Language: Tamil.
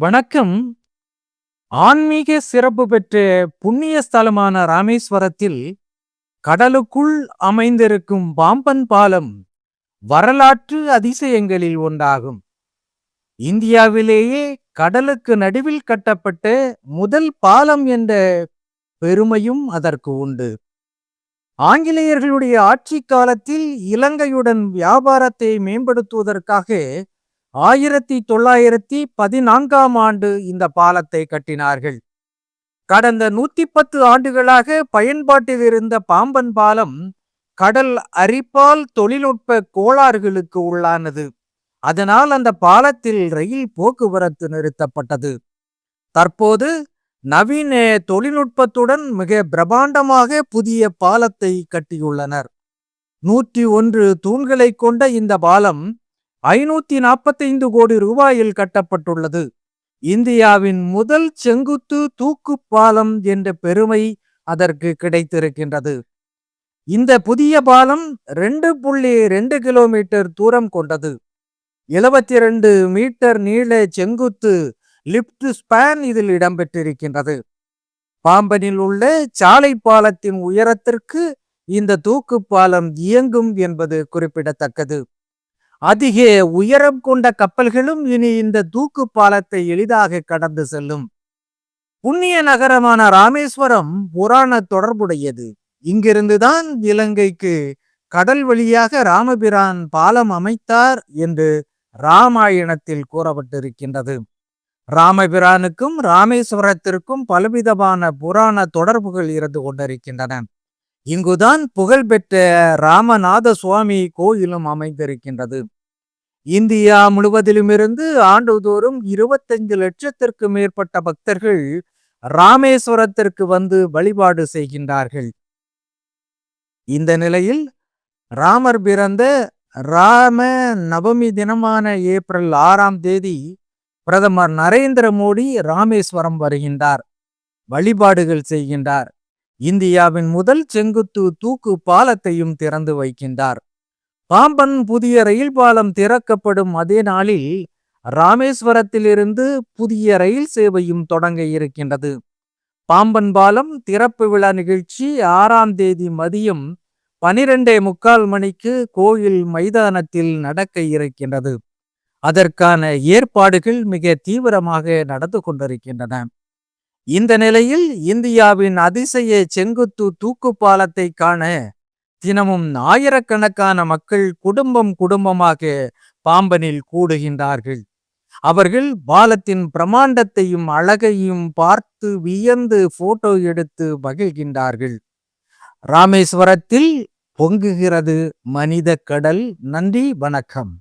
வணக்கம். ஆன்மீக சிறப்பு பெற்ற புண்ணிய ஸ்தலமான ராமேஸ்வரத்தில் கடலுக்குள் அமைந்திருக்கும் பாம்பன் பாலம் வரலாற்று அதிசயங்களில் ஒன்றாகும். இந்தியாவிலேயே கடலுக்கு நடுவில் கட்டப்பட்ட முதல் பாலம் என்ற பெருமையும் அதற்கு உண்டு. ஆங்கிலேயர்களுடைய ஆட்சி காலத்தில் இலங்கையுடன் வியாபாரத்தை மேம்படுத்துவதற்காக ஆயிரத்தி தொள்ளாயிரத்தி பதினான்காம் ஆண்டு இந்த பாலத்தை கட்டினார்கள். கடந்த நூத்தி பத்து ஆண்டுகளாக பயன்பாட்டில் இருந்த பாம்பன் பாலம் கடல் அரிப்பால் தொழில்நுட்ப கோளாறுகளுக்கு உள்ளானது. அதனால் அந்த பாலத்தில் ரயில் போக்குவரத்து நிறுத்தப்பட்டது. தற்போது நவீன தொழில்நுட்பத்துடன் மிக பிரபாண்டமாக புதிய பாலத்தை கட்டியுள்ளனர். நூற்றி ஒன்று தூண்களை கொண்ட இந்த பாலம் ஐநூத்தி நாற்பத்தைந்து கோடி ரூபாயில் கட்டப்பட்டுள்ளது. இந்தியாவின் முதல் செங்குத்து தூக்கு பாலம் என்ற பெருமை அதற்கு கிடைத்திருக்கின்றது. இந்த புதிய பாலம் ரெண்டு புள்ளி ரெண்டு கிலோமீட்டர் தூரம் கொண்டது. எழுபத்தி ரெண்டு மீட்டர் நீள செங்குத்து லிப்ட் ஸ்பேன் இதில் இடம்பெற்றிருக்கின்றது. பாம்பனில் உள்ள சாலை பாலத்தின் உயரத்திற்கு இந்த தூக்கு பாலம் இயங்கும் என்பது குறிப்பிடத்தக்கது. அதிக உயரம் கொண்ட கப்பல்களும் இனி இந்த தூக்கு பாலத்தை எளிதாக கடந்து செல்லும். புண்ணிய நகரமான ராமேஸ்வரம் புராண தொடர்புடையது. இங்கிருந்துதான் இலங்கைக்கு கடல் வழியாக ராமபிரான் பாலம் அமைத்தார் என்று ராமாயணத்தில் கூறப்பட்டிருக்கின்றது. ராமபிரானுக்கும் ராமேஸ்வரத்திற்கும் பலவிதமான புராண தொடர்புகள் இருந்து கொண்டிருக்கின்றன. இங்குதான் புகழ்பெற்ற ராமநாத சுவாமி கோயிலும் அமைந்திருக்கின்றது. இந்தியா முழுவதிலும் இருந்து ஆண்டுதோறும் இருபத்தஞ்சு லட்சத்திற்கு மேற்பட்ட பக்தர்கள் ராமேஸ்வரத்திற்கு வந்து வழிபாடு செய்கின்றார்கள். இந்த நிலையில் ராமர் பிறந்த ராம நவமி தினமான ஏப்ரல் ஆறாம் தேதி பிரதமர் நரேந்திர மோடி ராமேஸ்வரம் வருகின்றார். வழிபாடுகள் செய்கின்றார். இந்தியாவின் முதல் செங்குத்து தூக்கு பாலத்தையும் திறந்து வைக்கின்றார். பாம்பன் புதிய ரயில் பாலம் திறக்கப்படும் அதே நாளில் ராமேஸ்வரத்திலிருந்து புதிய ரயில் சேவையும் தொடங்க இருக்கின்றது. பாம்பன் பாலம் திறப்பு விழா நிகழ்ச்சி ஆறாம் தேதி மதியம் பனிரெண்டே முக்கால் மணிக்கு கோயில் மைதானத்தில் நடக்க இருக்கின்றது. அதற்கான ஏற்பாடுகள் மிக தீவிரமாக நடந்து கொண்டிருக்கின்றன. இந்த நிலையில் இந்தியாவின் அதிசய செங்குத்து தூக்கு பாலத்தை காண தினமும் ஆயிரக்கணக்கான மக்கள் குடும்பம் குடும்பமாக பாம்பனில் கூடுகின்றார்கள். அவர்கள் பாலத்தின் பிரமாண்டத்தையும் அழகையும் பார்த்து வியந்து போட்டோ எடுத்து மகிழ்கின்றார்கள். ராமேஸ்வரத்தில் பொங்குகிறது மனித கடல். நன்றி வணக்கம்.